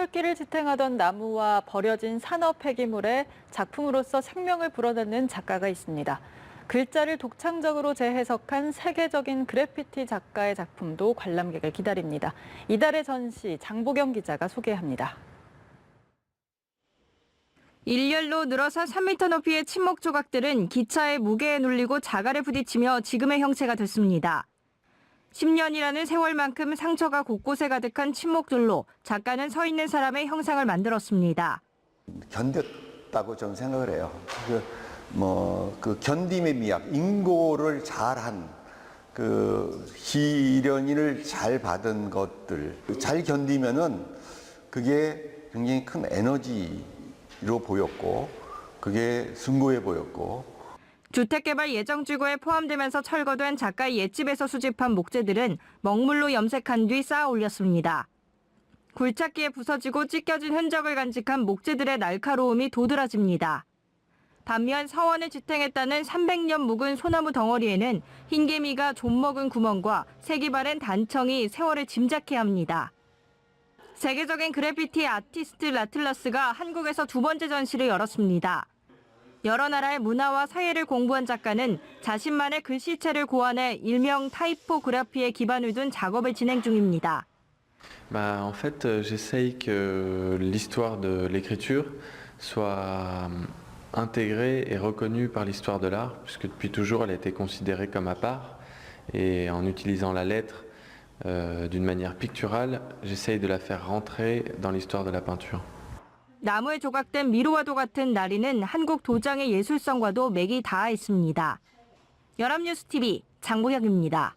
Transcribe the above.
세기를 지탱하던 나무와 버려진 산업 폐기물에 작품으로서 생명을 불어넣는 작가가 있습니다. 글자를 독창적으로 재해석한 세계적인 그래피티 작가의 작품도 관람객을 기다립니다. 이달의 전시 장보경 기자가 소개합니다. 일렬로 늘어서 3m 높이의 침묵 조각들은 기차의 무게에 눌리고 자갈에 부딪히며 지금의 형체가 됐습니다. 10년이라는 세월만큼 상처가 곳곳에 가득한 침묵들로 작가는 서 있는 사람의 형상을 만들었습니다. 견뎠다고 저는 생각을 해요. 그, 뭐, 그 견딤의 미학, 인고를 잘한, 그, 시련을 잘 받은 것들, 잘 견디면은 그게 굉장히 큰 에너지로 보였고, 그게 숭고해 보였고, 주택개발 예정 지구에 포함되면서 철거된 작가의 옛집에서 수집한 목재들은 먹물로 염색한 뒤 쌓아 올렸습니다. 굴착기에 부서지고 찢겨진 흔적을 간직한 목재들의 날카로움이 도드라집니다. 반면 서원을 지탱했다는 300년 묵은 소나무 덩어리에는 흰개미가 좀 먹은 구멍과 색이 바랜 단청이 세월을 짐작케 합니다. 세계적인 그래피티 아티스트 라틀러스가 한국에서 두 번째 전시를 열었습니다. 여러 나라의 문화와 사회를 공부한 작가는 자신만의 글씨체를 고안해 일명 타이포그라피에 기반을 둔 작업을 진행 중입니다. Bah, en fait, euh, j'essaye que l'histoire de l'écriture soit hum, intégrée et reconnue par l'histoire de l'art, puisque depuis toujours elle a été considérée comme à part. Et en utilisant la lettre euh, d'une manière picturale, j'essaye de la faire rentrer dans l'histoire de la peinture. 나무에 조각된 미로와도 같은 나리는 한국 도장의 예술성과도 맥이 닿아 있습니다. 연합뉴스 TV 장보혁입니다.